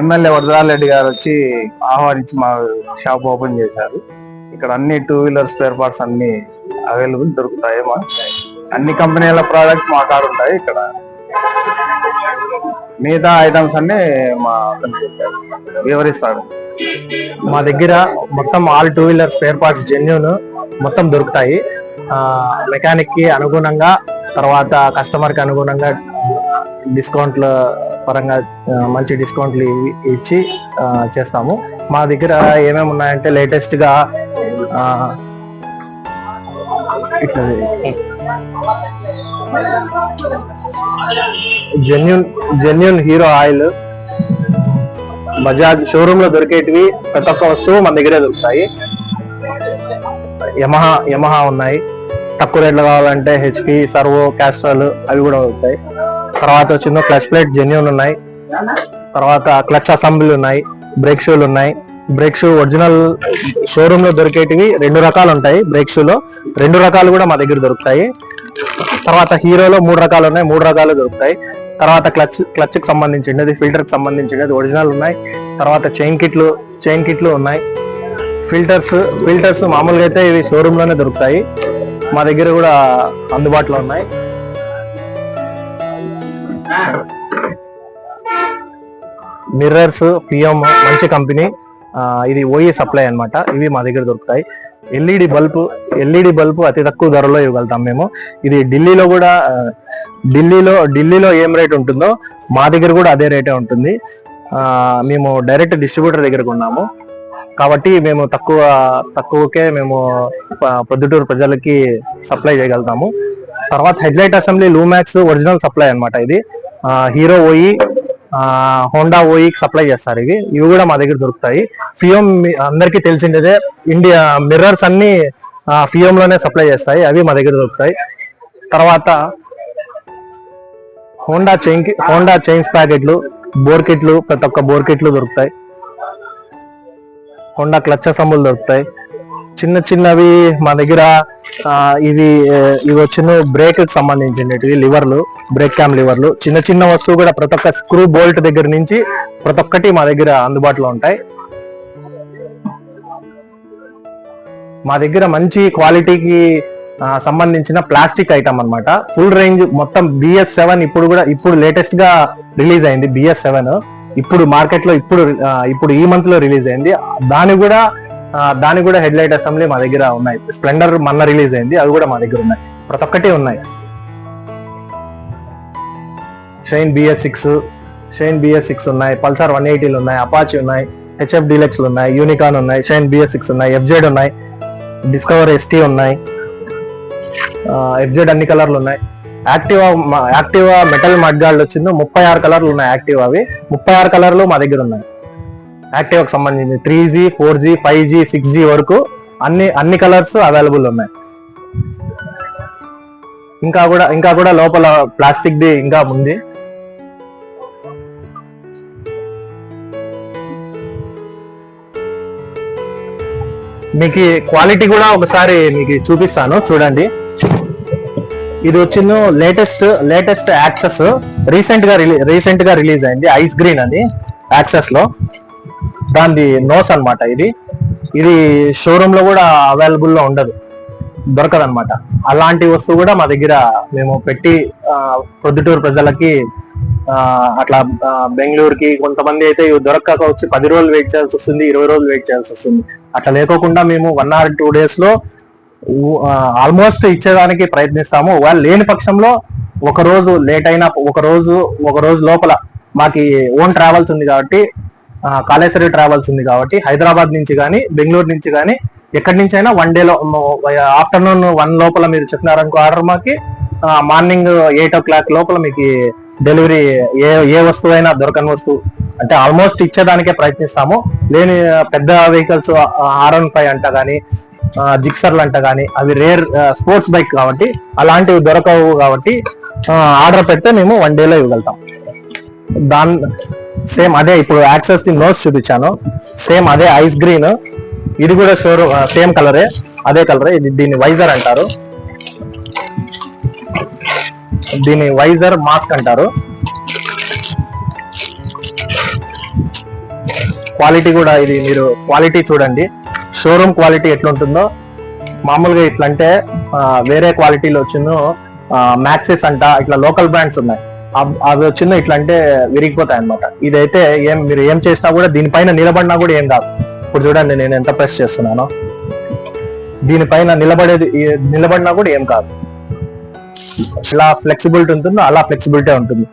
MLA Varadarareddy గారు వచ్చి ఆహ్వానించి మా షాప్ ఓపెన్ చేశారు. ఇక్కడ అన్ని టూ వీలర్ స్పేర్ పార్ట్స్ అన్ని అవైలబుల్ దొరుకుతాయి మా అన్ని కంపెనీల ప్రోడక్ట్స్ మా కాడ ఉంటాయి ఇక్కడ. మిగతా ఐటమ్స్ అన్ని మా వివరిస్తాడు. మా దగ్గర మొత్తం all two wheeler spare parts genuine మొత్తం దొరుకుతాయి. మెకానిక్కి అనుగుణంగా తర్వాత కస్టమర్కి అనుగుణంగా డిస్కౌంట్ల పరంగా మంచి డిస్కౌంట్లు ఇచ్చి చేస్తాము. మా దగ్గర ఏమేమి ఉన్నాయంటే లేటెస్ట్గా ఇట్లా genuine genuine Hero oil Bajaj షోరూమ్లో దొరికేటివి ప్రతి ఒక్క వస్తువు మన దగ్గరే దొరుకుతాయి. యమహా యమహా ఉన్నాయి. తక్కువ రేట్లో కావాలంటే హెచ్పి సర్వో క్యాస్ట్రాల్ అవి కూడా దొరుకుతాయి. తర్వాత వచ్చిందో క్లచ్ ప్లేట్ జెన్యున్ ఉన్నాయి. తర్వాత క్లచ్ అసెంబ్లీ ఉన్నాయి బ్రేక్ షూలు ఉన్నాయి. బ్రేక్ షూ ఒరిజినల్ షోరూమ్లో దొరికేటివి రెండు రకాలు ఉంటాయి. బ్రేక్ షూలో రెండు రకాలు కూడా మా దగ్గర దొరుకుతాయి. తర్వాత హీరోలో మూడు రకాలు ఉన్నాయి మూడు రకాలు దొరుకుతాయి. తర్వాత క్లచ్ క్లచ్కి సంబంధించినది ఫిల్టర్కి సంబంధించినది ఒరిజినల్ ఉన్నాయి. తర్వాత చైన్ కిట్లు చైన్ కిట్లు ఉన్నాయి. ఫిల్టర్స్ ఫిల్టర్స్ మామూలుగా అయితే ఇవి షోరూమ్లోనే దొరుకుతాయి. మా దగ్గర కూడా అందుబాటులో ఉన్నాయి. మిర్రర్స్ పిఎం మంచి కంపెనీ ఇది ఓఈ సప్లై అన్నమాట. ఇవి మా దగ్గర దొరుకుతాయి. ఎల్ఈడి బల్బు ఎల్ఈడి బల్బు అతి తక్కువ ధరలో ఇవ్వగలుగుతాం మేము. ఇది ఢిల్లీలో కూడా ఢిల్లీలో ఢిల్లీలో ఏం రేట్ ఉంటుందో మా దగ్గర కూడా అదే రేటే ఉంటుంది. మేము డైరెక్ట్ డిస్ట్రిబ్యూటర్ దగ్గర ఉన్నాము కాబట్టి మేము తక్కువ తక్కువకే మేము పొద్దుటూరు ప్రొద్దుటూరు ప్రజలకి సప్లై చేయగలుగుతాము. తర్వాత headlight assembly Lumax original supply అనమాట ఇది. హీరో ఓయి హోండా ఓయికి సప్లై చేస్తారు ఇవి. ఇవి కూడా మా దగ్గర దొరుకుతాయి. ఫియోమ్ అందరికి అందరికీ ఇండియా మిర్రర్స్ అన్ని ఫియోమ్లోనే సప్లై చేస్తాయి. అవి మా దగ్గర దొరుకుతాయి. తర్వాత హోండా చైన్ హోండా చైన్స్ ప్యాకెట్లు బోర్ కిట్లు ప్రతి ఒక్క బోర్ కిట్లు దొరుకుతాయి. హోండా క్లచ్ అసెంబుల్ దొరుకుతాయి. చిన్న చిన్నవి మా దగ్గర ఇవి ఇవి వచ్చిన బ్రేక్కి సంబంధించినవి లివర్లు బ్రేక్ క్యామ్ లివర్లు చిన్న చిన్న వస్తువు కూడా ప్రతి ఒక్క స్క్రూ బోల్ట్ దగ్గర నుంచి ప్రతి ఒక్కటి మా దగ్గర అందుబాటులో ఉంటాయి. మా దగ్గర మంచి క్వాలిటీకి సంబంధించిన ప్లాస్టిక్ ఐటమ్ అనమాట ఫుల్ రేంజ్ మొత్తం బిఎస్ సెవెన్ ఇప్పుడు కూడా ఇప్పుడు లేటెస్ట్గా రిలీజ్ అయింది బిఎస్ సెవెన్ ఇప్పుడు మార్కెట్లో ఇప్పుడు ఇప్పుడు ఈ మంత్లో రిలీజ్ అయింది. దాని కూడా దానికి కూడా హెడ్ లైట్ అసెంబ్లీ మా దగ్గర ఉన్నాయి. స్ప్లెండర్ మొన్న రిలీజ్ అయింది. అవి కూడా మా దగ్గర ఉన్నాయి. ప్రతి ఒక్కటి ఉన్నాయి. Shine BS six Shine BS six ఉన్నాయి. పల్సర్ వన్ ఎయిటీలు ఉన్నాయి. అపాచీ ఉన్నాయి. హెచ్ఎఫ్ డీలక్స్ ఉన్నాయి. యూనికాన్ ఉన్నాయి. షైన్ బిఎస్ సిక్స్ ఉన్నాయి. ఎఫ్జెడ్ ఉన్నాయి. డిస్కవర్ ఎస్టీ ఉన్నాయి. ఎఫ్జెడ్ అన్ని కలర్లు ఉన్నాయి. యాక్టివా యాక్టివా మెటల్ మడ్గాల్డ్ వచ్చింది ముప్పై ఆరు కలర్లు ఉన్నాయి యాక్టివా అవి. ముప్పై ఆరు కలర్లు మా దగ్గర ఉన్నాయి. యాక్టివాకి సంబంధించి three G four G five G six G వరకు అన్ని అన్ని కలర్స్ అవైలబుల్ ఉన్నాయి. ఇంకా కూడా ఇంకా కూడా లోపల ప్లాస్టిక్ ది ఇంకా ఉంది. మీకు క్వాలిటీ కూడా ఒకసారి మీకు చూపిస్తాను చూడండి. ఇది వచ్చిన లేటెస్ట్ లేటెస్ట్ యాక్సెస్ రీసెంట్గా రీసెంట్గా రిలీజ్ అయింది. ఐస్ గ్రీన్ అని యాక్సెస్లో. దాని నోస్ అన్నమాట ఇది. ఇది షోరూమ్లో కూడా అవైలబుల్లో ఉండదు. దొరకదు అనమాట అలాంటి వస్తువు కూడా మా దగ్గర మేము పెట్టి పొద్దుటూరు ప్రజలకి అట్లా బెంగళూరుకి కొంతమంది అయితే ఇవి దొరకక వచ్చి పది రోజులు వెయిట్ చేయాల్సి వస్తుంది ఇరవై రోజులు వెయిట్ చేయాల్సి వస్తుంది. అట్లా లేకోకుండా మేము వన్ ఆర్ టూ డేస్లో ఆల్మోస్ట్ ఇచ్చేదానికి ప్రయత్నిస్తాము. వాళ్ళు లేని పక్షంలో ఒక రోజు లేట్ అయినా ఒక రోజు ఒక రోజు లోపల మాకి ఓన్ ట్రావెల్స్ ఉంది కాబట్టి కాళేశ్వరి ట్రావెల్స్ ఉంది కాబట్టి హైదరాబాద్ నుంచి కానీ బెంగళూరు నుంచి కానీ ఎక్కడి నుంచి అయినా వన్ డేలో ఆఫ్టర్నూన్ వన్ లోపల మీరు చెప్పినారనుకో ఆర్డర్ మాకి మార్నింగ్ ఎయిట్ ఓ క్లాక్ లోపల మీకు డెలివరీ ఏ ఏ వస్తువు అయినా దొరకని వస్తువు. అంటే ఆల్మోస్ట్ ఇచ్చేదానికే ప్రయత్నిస్తాము. లేని పెద్ద వెహికల్స్ ఆర్ వన్ ఫైవ్ అంట కానీ జిక్సర్లు అంట కానీ అవి రేర్ స్పోర్ట్స్ బైక్ కాబట్టి అలాంటివి దొరకవు కాబట్టి ఆర్డర్ పెడితే మేము వన్ డేలో ఇవ్వగలుగుతాం. దాని సేమ్ అదే ఇప్పుడు యాక్సెస్ ది నోస్ చూపించాను. సేమ్ అదే ఐస్ గ్రీన్. ఇది కూడా షోరూమ్ సేమ్ కలరే అదే కలరే. ఇది దీన్ని వైజర్ అంటారు. దీన్ని వైజర్ మాస్క్ అంటారు. క్వాలిటీ కూడా ఇది మీరు క్వాలిటీ చూడండి. షోరూమ్ క్వాలిటీ ఎట్లుంటుందో. మామూలుగా ఇట్లా అంటే వేరే క్వాలిటీలో వచ్చిందో మ్యాక్సిస్ అంట ఇట్లా లోకల్ బ్రాండ్స్ ఉన్నాయి. అది అవి వచ్చిందో ఇట్లా అంటే విరిగిపోతాయి అనమాట ఇదైతే ఏం మీరు ఏం చేసినా కూడా దీనిపైన నిలబడినా కూడా ఏం కాదు. ఇప్పుడు చూడండి నేను ఎంత ప్రెస్ చేస్తున్నానో. దీనిపైన నిలబడేది నిలబడినా కూడా ఏం కాదు. ఇలా ఫ్లెక్సిబిలిటీ ఉంటుందో అలా ఫ్లెక్సిబిలిటీ ఉంటుంది.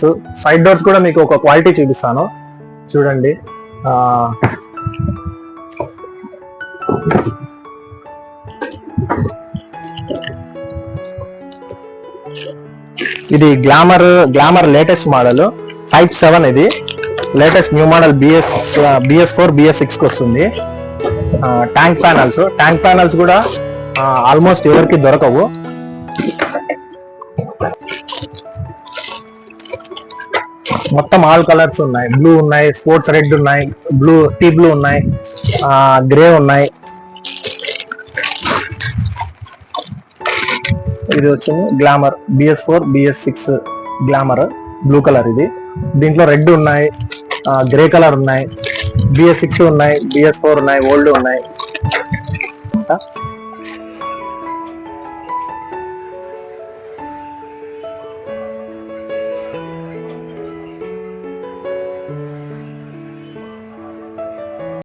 సో సైడ్ డోర్స్ కూడా మీకు ఒక క్వాలిటీ చూపిస్తాను. చూడండి. ఇది Glamour Glamour latest model five seven ఇది. Latest new model BS BS four BS సిక్స్కి వస్తుంది. ట్యాంక్ ప్యానల్స్ ట్యాంక్ ప్యానల్స్ కూడా ఆల్మోస్ట్ ఎవరికి దొరకవు. మొత్తం ఆల్ కలర్స్ ఉన్నాయి. బ్లూ ఉన్నాయి స్పోర్ట్స్ రెడ్ ఉన్నాయి బ్లూ టీ బ్లూ ఉన్నాయి గ్రే ఉన్నాయి. ఇది వచ్చింది. Glamour BS four BS six Glamour blue colour ఇది. దీంట్లో రెడ్ ఉన్నాయి. గ్రే కలర్ ఉన్నాయి. బిఎస్ సిక్స్ ఉన్నాయి. బిఎస్ ఫోర్ ఉన్నాయి. ఓల్డ్ ఉన్నాయి.